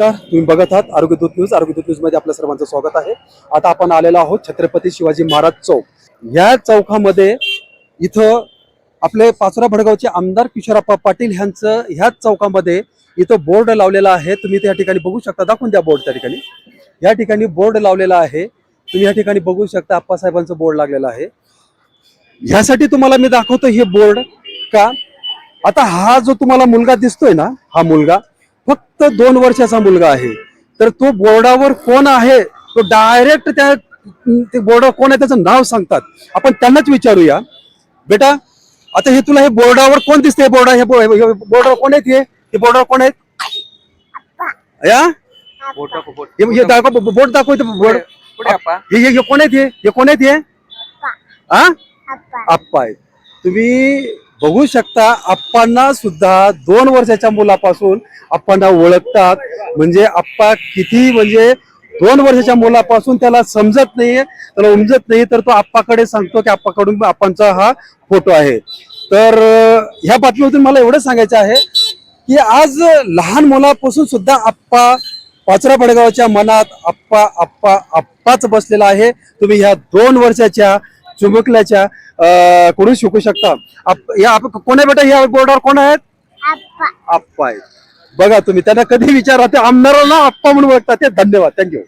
नमस्कार तुम्ही बघत आहात आरोग्यदूत न्यूज. आरोग्यदूत न्यूजमध्ये आपल्या सर्वांचं स्वागत आहे. आता आपण आलेलो आहोत छत्रपती शिवाजी महाराज चौक. या चौकामध्ये इथं आपले पाचोरा भडगावचे आमदार किशोरप्पा पाटील ह्यांचं ह्याच चौकामध्ये इथं बोर्ड लावलेला आहे. तुम्ही त्या ठिकाणी बघू शकता. दाखवून द्या बोर्ड त्या ठिकाणी. या ठिकाणी बोर्ड लावलेला आहे. तुम्ही या ठिकाणी बघू शकता आप्पासाहेबांचं बोर्ड लागलेलं आहे. ह्यासाठी तुम्हाला मी दाखवतो हे बोर्ड का? आता हा जो तुम्हाला मुलगा दिसतोय ना हा मुलगा फक्त दोन वर्षाचा मुलगा आहे. तर तो बोर्डावर कोण आहे? तो डायरेक्ट त्या ते बोर्डावर कोण आहे त्याचं नाव सांगतात. आपण त्यांनाच विचारूया. बेटा आता हे तुला हे बोर्डावर कोण दिसते बोर्ड हे हे बोर्डावर कोण आहेत हे? हे बोर्डावर कोण आहेत? या? दाखव बोर्ड दाखव इथं बोर्ड. हे कोण आहेत हे? हे कोण आहेत हे? हा? आप्पा आहेत. तुम्ही बघू शकता आप्पांना सुद्धा दोन वर्षाच्या मुलापासून आप्पांना ओळखतात. म्हणजे आप्पा किती म्हणजे दोन वर्षाच्या मुलापासून त्याला समजत नाहीये. त्याला उमजत नाही तर तो आप्पाकडे सांगतो की आप्पाकडून आप्पांचा हा फोटो आहे. तर ह्या बातमीतून मला एवढं सांगायचं आहे की आज लहान मुलापासून सुद्धा आप्पा पाचरा बडगावच्या मनात आप्पा आप्पा आप्पाच बसलेला आहे. तुम्ही ह्या दोन वर्षाच्या चिमुकल्याच्या अं, कडून शिकू शकता. आप- या आप- कोण बेटा या बोर्डावर? कोण आहेत? आप्पा. आहेत. बघा तुम्ही त्यांना कधी विचारा ते आमदारांना आप्पा म्हणून ओळखतात. ते धन्यवाद. थँक्यू